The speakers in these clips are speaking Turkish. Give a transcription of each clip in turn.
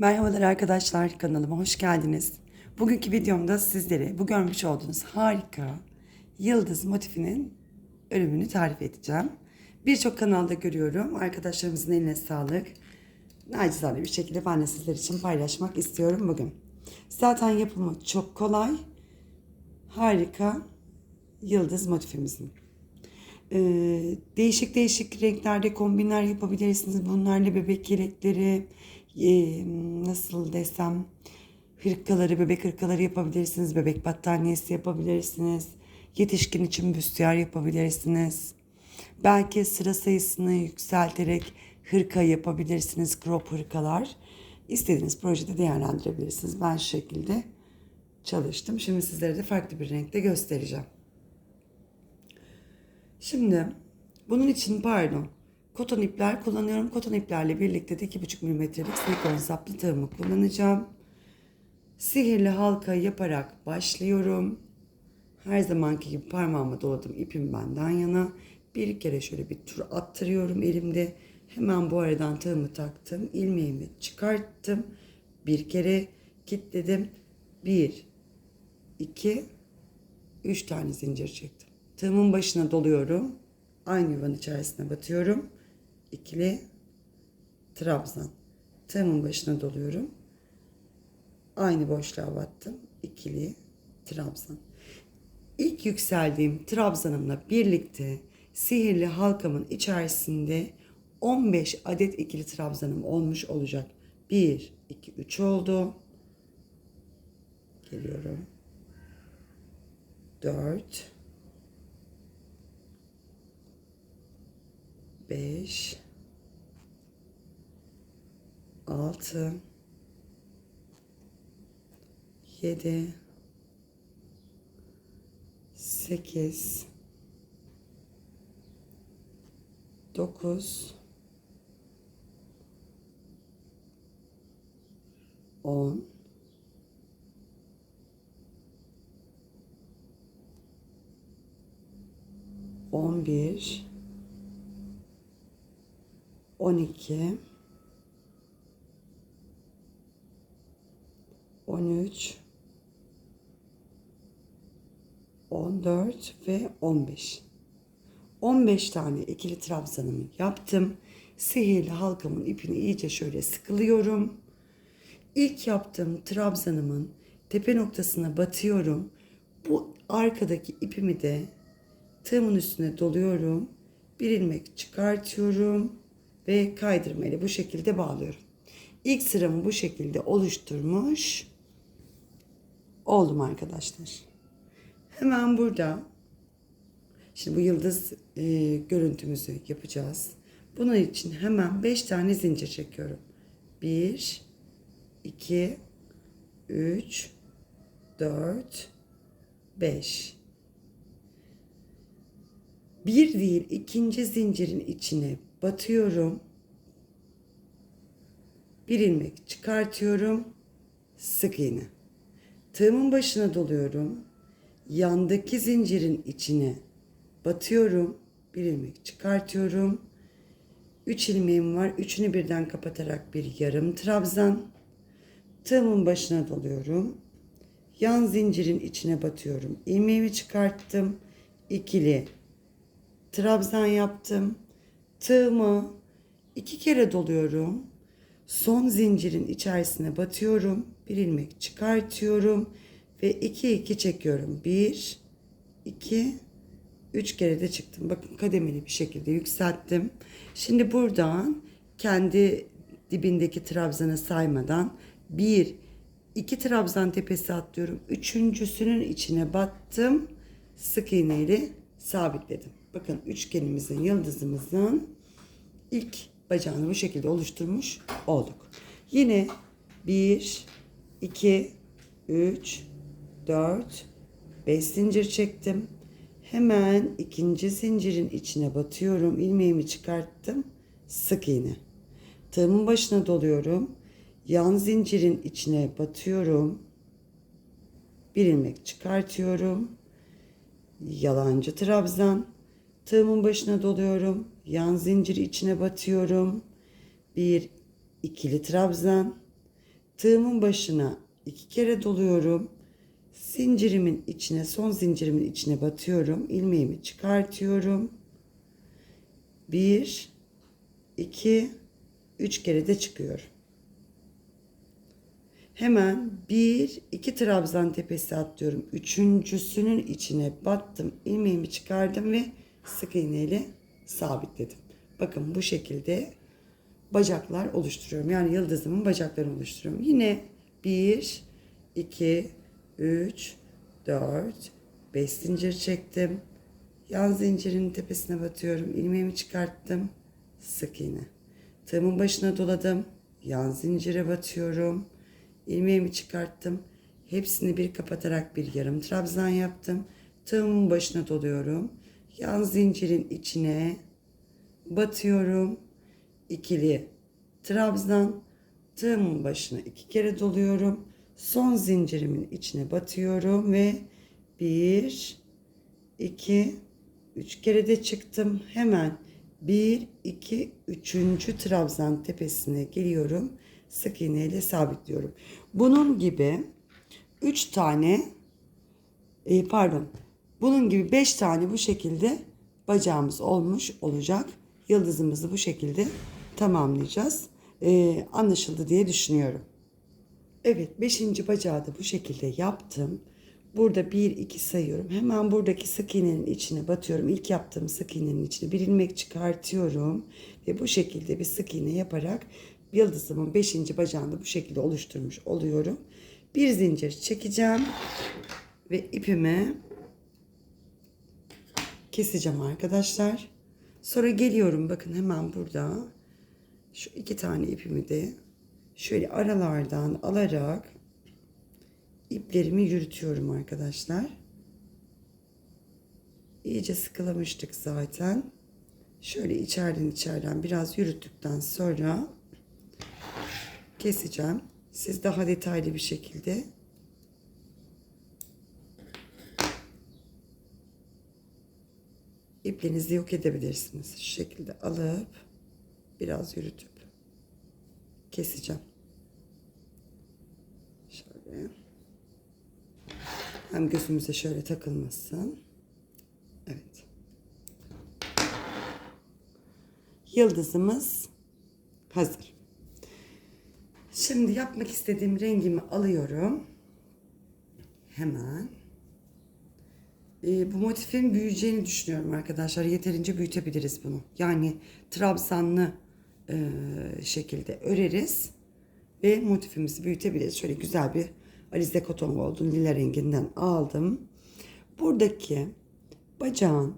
Merhabalar arkadaşlar kanalıma hoş geldiniz. Bugünkü videomda sizlere bu görmüş olduğunuz harika yıldız motifinin örümünü tarif edeceğim. Birçok kanalda görüyorum. Arkadaşlarımızın eline sağlık. Nacizane bir şekilde ben de sizler için paylaşmak istiyorum bugün. Zaten yapımı çok kolay. Harika yıldız motifimizin. Ee, değişik değişik renklerde kombinler yapabilirsiniz. Bunlarla bebek yelekleri, nasıl desem hırkaları, bebek hırkaları yapabilirsiniz. Bebek battaniyesi yapabilirsiniz. Yetişkin için büstiyer yapabilirsiniz. Belki sıra sayısını yükselterek hırka yapabilirsiniz. Crop hırkalar. İstediğiniz projede değerlendirebilirsiniz. Ben şu şekilde çalıştım. Şimdi sizlere de farklı bir renkte göstereceğim. Şimdi bunun için pardon koton ipler kullanıyorum. Koton iplerle birlikte de 2,5 milimetrelik silikon saplı tığımı kullanacağım. Sihirli halka yaparak başlıyorum. Her zamanki gibi parmağıma doladım ipim benden yana. Bir kere şöyle bir tur attırıyorum elimde. Hemen bu aradan tığımı taktım. ilmeğimi çıkarttım. Bir kere kilitledim. Bir, iki, üç tane zincir çektim. Tığımın başına doluyorum. Aynı yuvanın içerisine batıyorum. İkili trabzan. Tığımın başına doluyorum. Aynı boşluğa battım. İkili trabzan. İlk yükseldiğim trabzanımla birlikte sihirli halkamın içerisinde 15 adet ikili trabzanım olmuş olacak. 1, 2, 3 oldu. Geliyorum. 4 5 6 7 8 9 10 11 12 13 14 ve 15 15 tane ikili trabzanımı yaptım. Sihirli halkamın ipini iyice şöyle sıkılıyorum. İlk yaptığım trabzanımın tepe noktasına batıyorum. Bu arkadaki ipimi de tığımın üstüne doluyorum. Bir ilmek çıkartıyorum ve kaydırma ile bu şekilde bağlıyorum. İlk sıramı bu şekilde oluşturmuş oldum arkadaşlar. Hemen burada şimdi bu yıldız e, görüntümüzü yapacağız. Bunun için hemen 5 tane zincir çekiyorum. 1 2 3 4 5 bir değil ikinci zincirin içine batıyorum. Bir ilmek çıkartıyorum. Sık iğne. Tığımın başına doluyorum. Yandaki zincirin içine batıyorum. Bir ilmek çıkartıyorum. Üç ilmeğim var. Üçünü birden kapatarak bir yarım trabzan. Tığımın başına doluyorum. Yan zincirin içine batıyorum. İlmeğimi çıkarttım. İkili trabzan yaptım. Tığımı iki kere doluyorum. Son zincirin içerisine batıyorum. Bir ilmek çıkartıyorum ve iki iki çekiyorum. Bir, iki, üç kere de çıktım. Bakın kademeli bir şekilde yükselttim. Şimdi buradan kendi dibindeki trabzanı saymadan bir, iki trabzan tepesi atlıyorum. Üçüncüsünün içine battım. Sık iğneyle sabitledim. Bakın üçgenimizin, yıldızımızın ilk bacağını bu şekilde oluşturmuş olduk. Yine 1, 2, 3, 4, 5 zincir çektim. Hemen ikinci zincirin içine batıyorum. ilmeğimi çıkarttım. Sık iğne. Tığımın başına doluyorum. Yan zincirin içine batıyorum. Bir ilmek çıkartıyorum. Yalancı trabzan. Tığımın başına doluyorum. Yan zinciri içine batıyorum. Bir ikili trabzan. Tığımın başına iki kere doluyorum. Zincirimin içine, son zincirimin içine batıyorum. ilmeğimi çıkartıyorum. Bir, iki, üç kere de çıkıyorum. Hemen bir, iki trabzan tepesi atlıyorum. Üçüncüsünün içine battım. ilmeğimi çıkardım ve sık iğneyle sabitledim. Bakın bu şekilde bacaklar oluşturuyorum. Yani yıldızımın bacaklarını oluşturuyorum. Yine 1, 2, 3, 4, 5 zincir çektim. Yan zincirin tepesine batıyorum. ilmeğimi çıkarttım. Sık iğne. Tığımın başına doladım. Yan zincire batıyorum. ilmeğimi çıkarttım. Hepsini bir kapatarak bir yarım trabzan yaptım. Tığımın başına doluyorum. Yan zincirin içine batıyorum. İkili trabzan. Tığımın başına iki kere doluyorum. Son zincirimin içine batıyorum ve bir, iki, üç kere de çıktım. Hemen bir, iki, üçüncü trabzan tepesine geliyorum. Sık iğne ile sabitliyorum. Bunun gibi üç tane e, pardon bunun gibi beş tane bu şekilde bacağımız olmuş olacak. Yıldızımızı bu şekilde tamamlayacağız. E, anlaşıldı diye düşünüyorum. Evet 5. bacağı da bu şekilde yaptım. Burada 1 2 sayıyorum. Hemen buradaki sık iğnenin içine batıyorum. İlk yaptığım sık iğnenin içine bir ilmek çıkartıyorum ve bu şekilde bir sık iğne yaparak yıldızımın 5. bacağını bu şekilde oluşturmuş oluyorum. Bir zincir çekeceğim ve ipimi keseceğim arkadaşlar. Sonra geliyorum bakın hemen burada şu iki tane ipimi de şöyle aralardan alarak iplerimi yürütüyorum arkadaşlar. İyice sıkılamıştık zaten. Şöyle içeriden içeriden biraz yürüttükten sonra keseceğim. Siz daha detaylı bir şekilde iplerinizi yok edebilirsiniz. Şu şekilde alıp biraz yürütüp keseceğim. Şöyle. Hem gözümüze şöyle takılmasın. Evet. Yıldızımız hazır. Şimdi yapmak istediğim rengimi alıyorum. Hemen. Ee, bu motifin büyüyeceğini düşünüyorum arkadaşlar. Yeterince büyütebiliriz bunu. Yani trabzanlı e, şekilde öreriz ve motifimizi büyütebiliriz. Şöyle güzel bir Alize Cotton Gold'un lila renginden aldım. Buradaki bacağın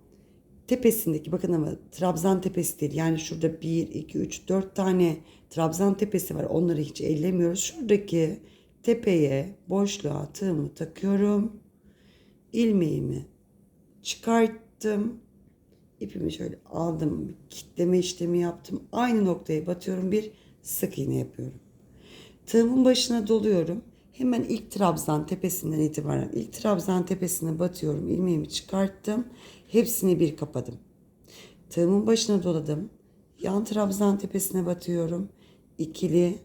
tepesindeki bakın ama trabzan tepesi değil. Yani şurada 1, 2, 3, 4 tane trabzan tepesi var. Onları hiç ellemiyoruz. Şuradaki tepeye boşluğa tığımı takıyorum. ilmeğimi çıkarttım. İpimi şöyle aldım. Kitleme işlemi yaptım. Aynı noktaya batıyorum. Bir sık iğne yapıyorum. Tığımın başına doluyorum. Hemen ilk trabzan tepesinden itibaren ilk trabzan tepesine batıyorum. ilmeğimi çıkarttım. Hepsini bir kapadım. Tığımın başına doladım. Yan trabzan tepesine batıyorum. İkili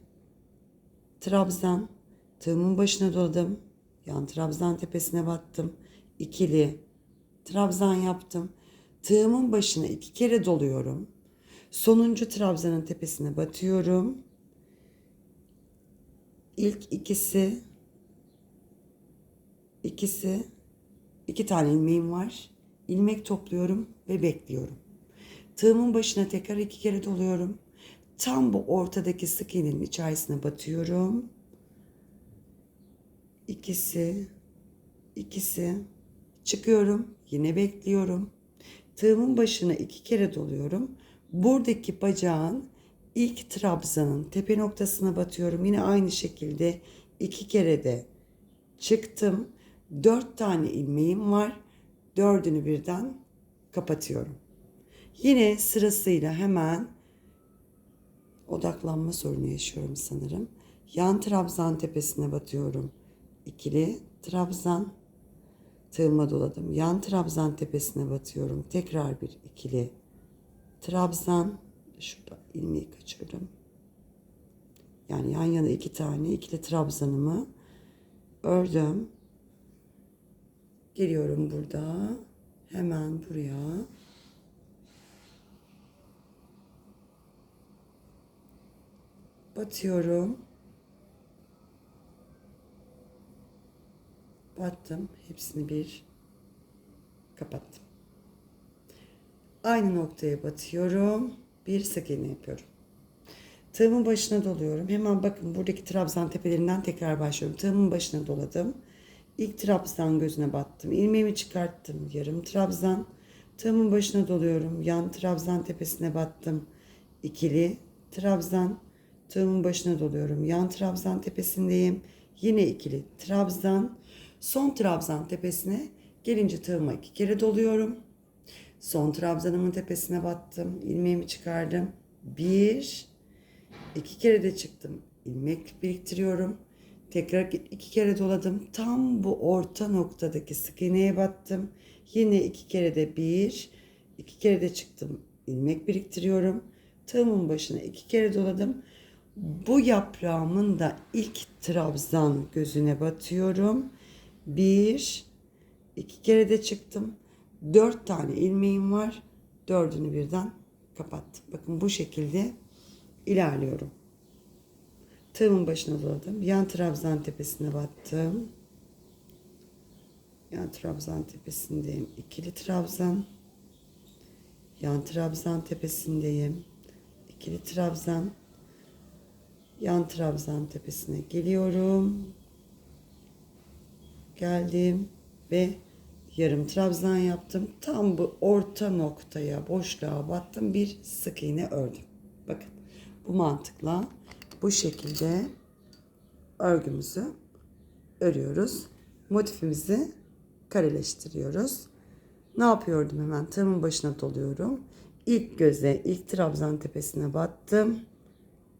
trabzan. Tığımın başına doladım. Yan trabzan tepesine battım. İkili trabzan yaptım. Tığımın başına iki kere doluyorum. Sonuncu trabzanın tepesine batıyorum. İlk ikisi ikisi iki tane ilmeğim var. İlmek topluyorum ve bekliyorum. Tığımın başına tekrar iki kere doluyorum. Tam bu ortadaki sık iğnenin içerisine batıyorum. İkisi, ikisi, çıkıyorum, yine bekliyorum. Tığımın başına iki kere doluyorum. Buradaki bacağın ilk trabzanın tepe noktasına batıyorum. Yine aynı şekilde iki kere de çıktım. Dört tane ilmeğim var. Dördünü birden kapatıyorum. Yine sırasıyla hemen odaklanma sorunu yaşıyorum sanırım. Yan trabzan tepesine batıyorum. İkili trabzan tığıma doladım. Yan trabzan tepesine batıyorum. Tekrar bir ikili trabzan. Şurada ilmeği kaçırdım. Yani yan yana iki tane ikili trabzanımı ördüm. Geliyorum burada. Hemen buraya. Batıyorum. Battım. Hepsini bir kapattım. Aynı noktaya batıyorum. Bir sık iğne yapıyorum. Tığımın başına doluyorum. Hemen bakın buradaki trabzan tepelerinden tekrar başlıyorum. Tığımın başına doladım. İlk trabzan gözüne battım. İlmeğimi çıkarttım. Yarım trabzan. Tığımın başına doluyorum. Yan trabzan tepesine battım. İkili trabzan. Tığımın başına doluyorum. Yan trabzan tepesindeyim. Yine ikili trabzan. Son trabzan tepesine gelince tığıma iki kere doluyorum. Son trabzanımın tepesine battım. ilmeğimi çıkardım. Bir, iki kere de çıktım. ilmek biriktiriyorum. Tekrar iki kere doladım. Tam bu orta noktadaki sık iğneye battım. Yine iki kere de bir, iki kere de çıktım. ilmek biriktiriyorum. Tığımın başına iki kere doladım. Bu yaprağımın da ilk trabzan gözüne batıyorum. Bir, iki kere de çıktım. Dört tane ilmeğim var. Dördünü birden kapattım. Bakın bu şekilde ilerliyorum. Tığımın başına doladım. Yan trabzan tepesine battım. Yan trabzan tepesindeyim. İkili trabzan. Yan trabzan tepesindeyim. İkili trabzan. Yan trabzan tepesine geliyorum. Geldim ve yarım trabzan yaptım. Tam bu orta noktaya boşluğa battım. Bir sık iğne ördüm. Bakın bu mantıkla bu şekilde örgümüzü örüyoruz. Motifimizi kareleştiriyoruz. Ne yapıyordum hemen tığımın başına doluyorum. İlk göze, ilk trabzan tepesine battım.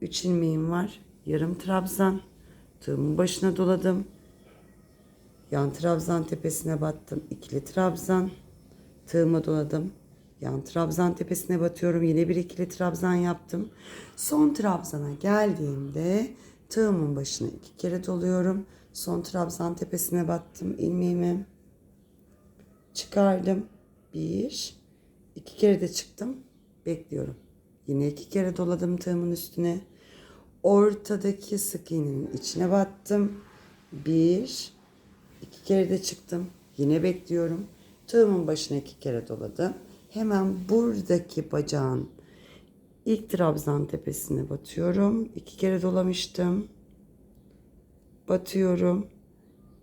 3 ilmeğim var. Yarım trabzan. Tığımın başına doladım. Yan trabzan tepesine battım. ikili trabzan. Tığıma doladım. Yan trabzan tepesine batıyorum. Yine bir ikili trabzan yaptım. Son trabzana geldiğimde tığımın başına iki kere doluyorum. Son trabzan tepesine battım. ilmeğimi çıkardım. Bir, iki kere de çıktım. Bekliyorum. Yine iki kere doladım tığımın üstüne. Ortadaki sık iğnenin içine battım. Bir, iki kere de çıktım. Yine bekliyorum. Tığımın başına iki kere doladım. Hemen buradaki bacağın ilk trabzan tepesine batıyorum. İki kere dolamıştım. Batıyorum.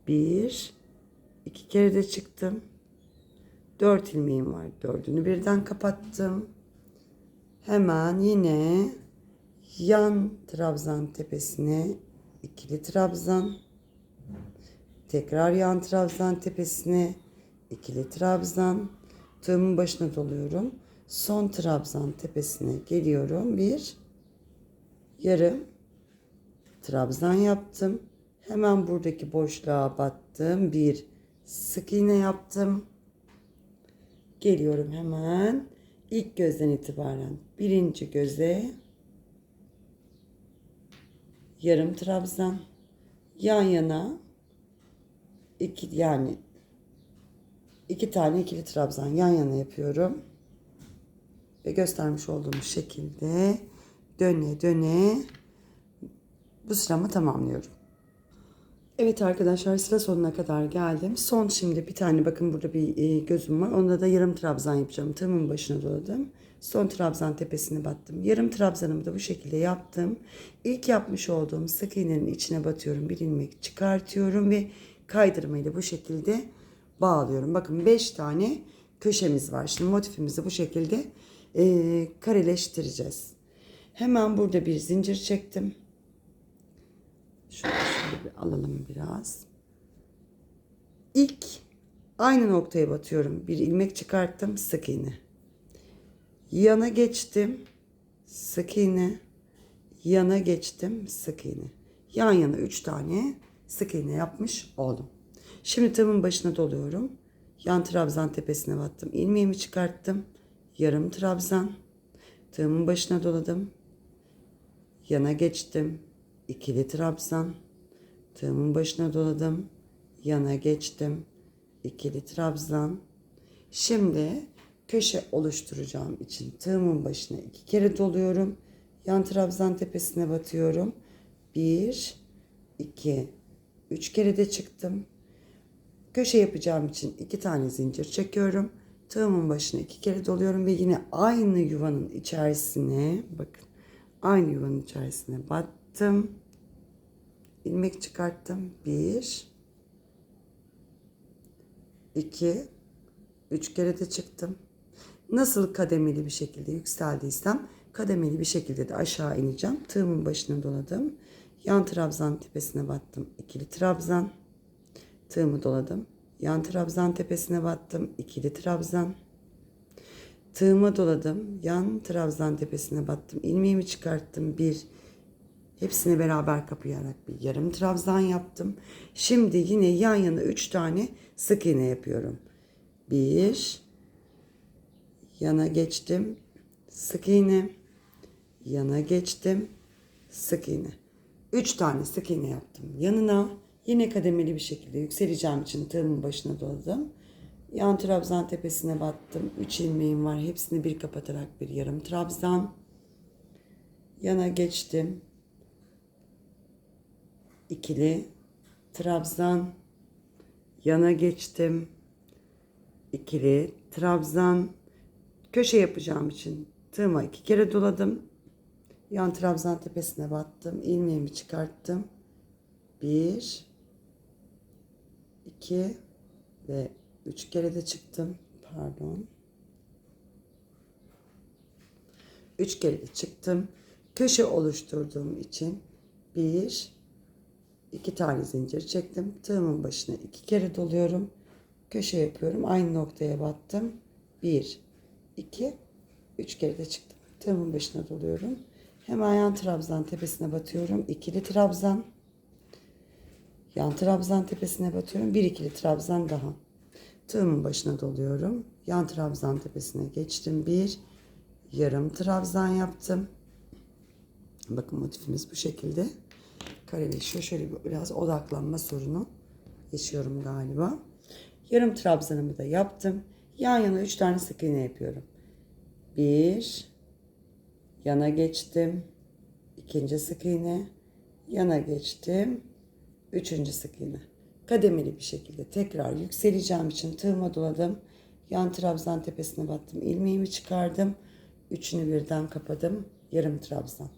Bir, iki kere de çıktım. Dört ilmeğim var. Dördünü birden kapattım. Hemen yine yan trabzan tepesine ikili trabzan tekrar yan trabzan tepesine ikili trabzan. Tığımın başına doluyorum. Son trabzan tepesine geliyorum. Bir yarım trabzan yaptım. Hemen buradaki boşluğa battım. Bir sık iğne yaptım. Geliyorum hemen. İlk gözden itibaren birinci göze yarım trabzan. Yan yana iki yani iki tane ikili trabzan yan yana yapıyorum ve göstermiş olduğum şekilde döne döne bu sıramı tamamlıyorum. Evet arkadaşlar sıra sonuna kadar geldim. Son şimdi bir tane bakın burada bir e, gözüm var. Onda da yarım trabzan yapacağım. Tığımın başına doladım. Son trabzan tepesine battım. Yarım trabzanımı da bu şekilde yaptım. İlk yapmış olduğum sık iğnenin içine batıyorum. Bir ilmek çıkartıyorum ve kaydırmayla bu şekilde bağlıyorum. Bakın 5 tane köşemiz var. Şimdi motifimizi bu şekilde e, kareleştireceğiz. Hemen burada bir zincir çektim. Şöyle, şöyle bir alalım biraz. İlk aynı noktaya batıyorum. Bir ilmek çıkarttım. Sık iğne. Yana geçtim. Sık iğne. Yana geçtim. Sık iğne. Yan yana 3 tane sık iğne yapmış oldum. Şimdi tığımın başına doluyorum. Yan trabzan tepesine battım. İlmeğimi çıkarttım. Yarım trabzan. Tığımın başına doladım. Yana geçtim. ikili trabzan, tığımın başına doladım, yana geçtim, ikili trabzan. Şimdi köşe oluşturacağım için tığımın başına iki kere doluyorum. Yan trabzan tepesine batıyorum. Bir, iki, üç kere de çıktım. Köşe yapacağım için iki tane zincir çekiyorum. Tığımın başına iki kere doluyorum ve yine aynı yuvanın içerisine bakın aynı yuvanın içerisine battım. ilmek çıkarttım. Bir, iki, üç kere de çıktım. Nasıl kademeli bir şekilde yükseldiysem kademeli bir şekilde de aşağı ineceğim. Tığımın başına doladım. Yan trabzan tepesine battım. ikili trabzan. Tığımı doladım. Yan trabzan tepesine battım. ikili trabzan. Tığıma doladım. Yan trabzan tepesine battım. ilmeğimi çıkarttım. Bir. Hepsini beraber kapayarak bir yarım trabzan yaptım. Şimdi yine yan yana üç tane sık iğne yapıyorum. Bir. Yana geçtim. Sık iğne. Yana geçtim. Sık iğne. Üç tane sık iğne yaptım. Yanına yine kademeli bir şekilde yükseleceğim için tığımın başına doladım. Yan trabzan tepesine battım. Üç ilmeğim var. Hepsini bir kapatarak bir yarım trabzan. Yana geçtim. İkili trabzan. Yana geçtim. İkili trabzan. Köşe yapacağım için tığıma iki kere doladım. Yan trabzan tepesine battım. ilmeğimi çıkarttım. Bir, iki ve üç kere de çıktım. Pardon. Üç kere de çıktım. Köşe oluşturduğum için bir, iki tane zincir çektim. Tığımın başına iki kere doluyorum. Köşe yapıyorum. Aynı noktaya battım. Bir, iki, üç kere de çıktım. Tığımın başına doluyorum. Hemen yan trabzan tepesine batıyorum. İkili trabzan. Yan trabzan tepesine batıyorum. Bir ikili trabzan daha. Tığımın başına doluyorum. Yan trabzan tepesine geçtim. Bir yarım trabzan yaptım. Bakın motifimiz bu şekilde kareleşiyor. Şöyle bir- biraz odaklanma sorunu yaşıyorum galiba. Yarım trabzanımı da yaptım. Yan yana üç tane sık iğne yapıyorum. Bir, yana geçtim. İkinci sık iğne, yana geçtim. Üçüncü sık iğne. Kademeli bir şekilde tekrar yükseleceğim için tığıma doladım. Yan trabzan tepesine battım. ilmeğimi çıkardım. Üçünü birden kapadım. Yarım trabzan.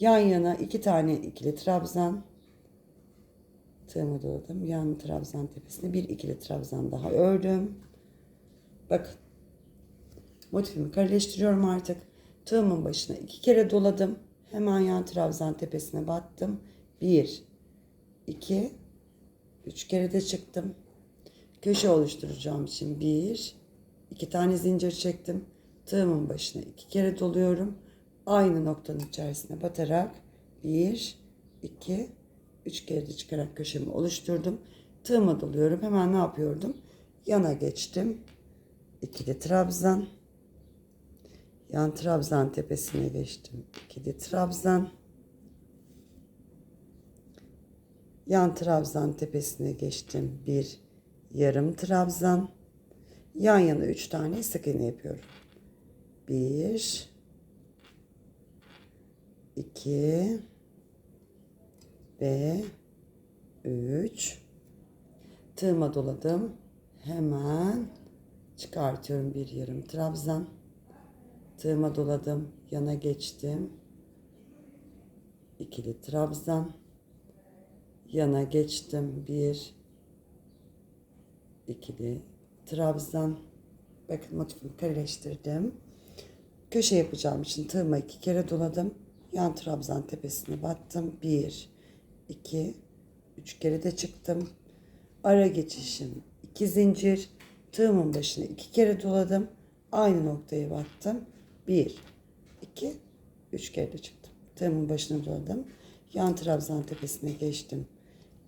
Yan yana iki tane ikili trabzan. Tığımı doladım. Yan trabzan tepesine bir ikili trabzan daha ördüm. Bakın. Motifimi kareleştiriyorum artık. Tığımın başına iki kere doladım. Hemen yan trabzan tepesine battım. Bir, iki, üç kere de çıktım. Köşe oluşturacağım için bir, iki tane zincir çektim. Tığımın başına iki kere doluyorum. Aynı noktanın içerisine batarak bir, iki, üç kere de çıkarak köşemi oluşturdum. Tığıma doluyorum. Hemen ne yapıyordum? Yana geçtim. İkili trabzan. Yan trabzan tepesine geçtim. İkili trabzan. Yan trabzan tepesine geçtim. Bir yarım trabzan. Yan yana üç tane sık iğne yapıyorum. Bir, iki ve üç. Tığıma doladım. Hemen çıkartıyorum bir yarım trabzan. Tığıma doladım. Yana geçtim. İkili trabzan. Yana geçtim. Bir ikili trabzan. Bakın motifimi kareleştirdim. Köşe yapacağım için tığıma iki kere doladım. Yan trabzan tepesine battım. Bir, iki, üç kere de çıktım. Ara geçişim iki zincir. Tığımın başına iki kere doladım. Aynı noktaya battım. Bir, iki, üç kere de çıktım. Tığımın başına doladım. Yan trabzan tepesine geçtim.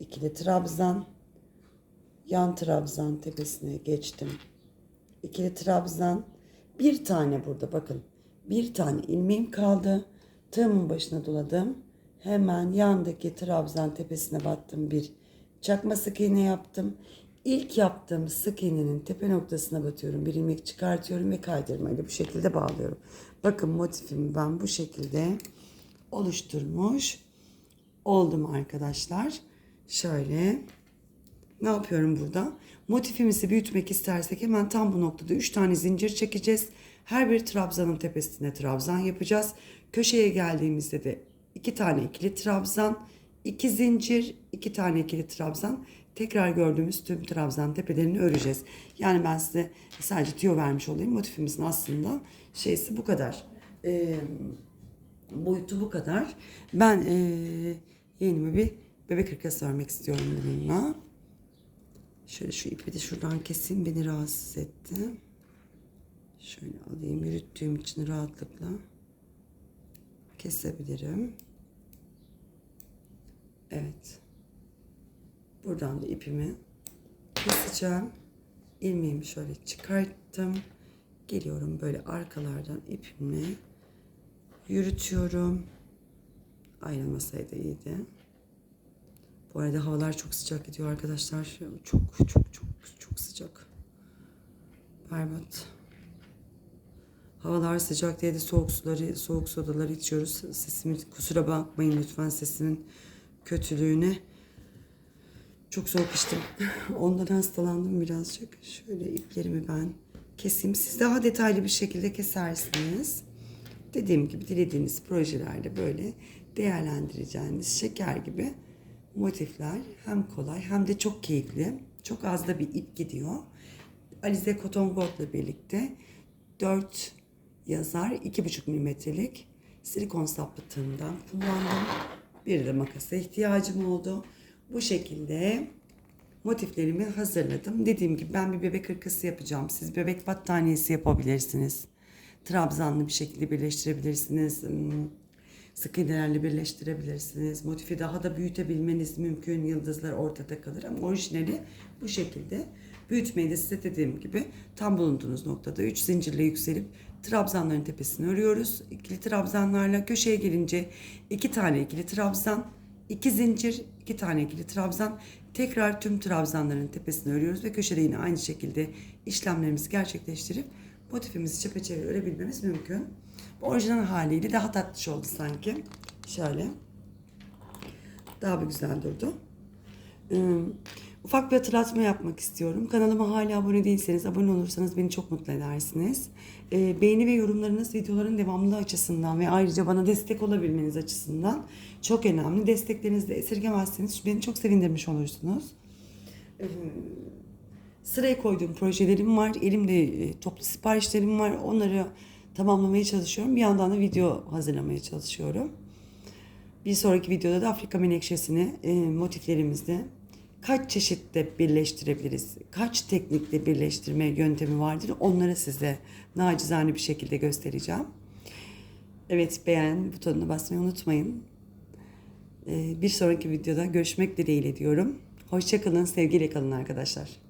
İkili trabzan. Yan trabzan tepesine geçtim. İkili trabzan. Bir tane burada bakın. Bir tane ilmeğim kaldı. Tığımın başına doladım. hemen yandaki trabzan tepesine battım bir çakma sık iğne yaptım. İlk yaptığım sık iğnenin tepe noktasına batıyorum. Bir ilmek çıkartıyorum ve kaydırmayla bu şekilde bağlıyorum. Bakın motifimi ben bu şekilde oluşturmuş oldum arkadaşlar. Şöyle ne yapıyorum burada? Motifimizi büyütmek istersek hemen tam bu noktada 3 tane zincir çekeceğiz. Her bir trabzanın tepesine trabzan yapacağız. Köşeye geldiğimizde de 2 tane ikili trabzan, 2 zincir, 2 tane ikili trabzan. Tekrar gördüğümüz tüm trabzan tepelerini öreceğiz. Yani ben size sadece tüyo vermiş olayım. Motifimizin aslında şeysi bu kadar. Ee, boyutu bu kadar. Ben ee, yeğenime bir bebek hırkası örmek istiyorum bununla. Şöyle şu ipi de şuradan keseyim beni rahatsız etti. Şöyle alayım yürüttüğüm için rahatlıkla kesebilirim. Evet. Buradan da ipimi keseceğim. İlmeğimi şöyle çıkarttım. Geliyorum böyle arkalardan ipimi yürütüyorum. Ayrılmasaydı iyiydi. Bu arada havalar çok sıcak gidiyor arkadaşlar. Çok çok çok çok sıcak. Berbat. Havalar sıcak diye de soğuk suları, soğuk sodaları içiyoruz. Sesimi kusura bakmayın lütfen sesimin kötülüğüne. Çok soğuk içtim. Ondan hastalandım birazcık. Şöyle iplerimi ben keseyim. Siz daha detaylı bir şekilde kesersiniz. Dediğim gibi dilediğiniz projelerde böyle değerlendireceğiniz şeker gibi motifler hem kolay hem de çok keyifli. Çok az da bir ip gidiyor. Alize Cotton Gold'la birlikte 4 yazar 2,5 milimetrelik silikon saplı tığımdan kullandım. Bir de makasa ihtiyacım oldu. Bu şekilde motiflerimi hazırladım. Dediğim gibi ben bir bebek hırkası yapacağım. Siz bebek battaniyesi yapabilirsiniz. Trabzanlı bir şekilde birleştirebilirsiniz. Hmm, Sık iğnelerle birleştirebilirsiniz. Motifi daha da büyütebilmeniz mümkün. Yıldızlar ortada kalır ama orijinali bu şekilde. Büyütmeyi de size dediğim gibi tam bulunduğunuz noktada 3 zincirle yükselip trabzanların tepesini örüyoruz. İkili trabzanlarla köşeye gelince 2 tane ikili trabzan, 2 zincir, 2 tane ikili trabzan. Tekrar tüm trabzanların tepesini örüyoruz ve köşede yine aynı şekilde işlemlerimizi gerçekleştirip motifimizi çepeçevre örebilmemiz mümkün. Bu orijinal haliyle daha tatlış oldu sanki. Şöyle. Daha bir güzel durdu. Ee, Ufak bir hatırlatma yapmak istiyorum. Kanalıma hala abone değilseniz abone olursanız beni çok mutlu edersiniz. Ee, beğeni ve yorumlarınız videoların devamlılığı açısından ve ayrıca bana destek olabilmeniz açısından çok önemli. Desteklerinizi de esirgemezseniz beni çok sevindirmiş olursunuz. Ee, sıraya koyduğum projelerim var. Elimde e, toplu siparişlerim var. Onları tamamlamaya çalışıyorum. Bir yandan da video hazırlamaya çalışıyorum. Bir sonraki videoda da Afrika menekşesini e, motiflerimizde kaç çeşitte birleştirebiliriz? Kaç teknikle birleştirme yöntemi vardır? Onları size nacizane bir şekilde göstereceğim. Evet beğen butonuna basmayı unutmayın. E, bir sonraki videoda görüşmek dileğiyle diyorum. Hoşçakalın, sevgiyle kalın arkadaşlar.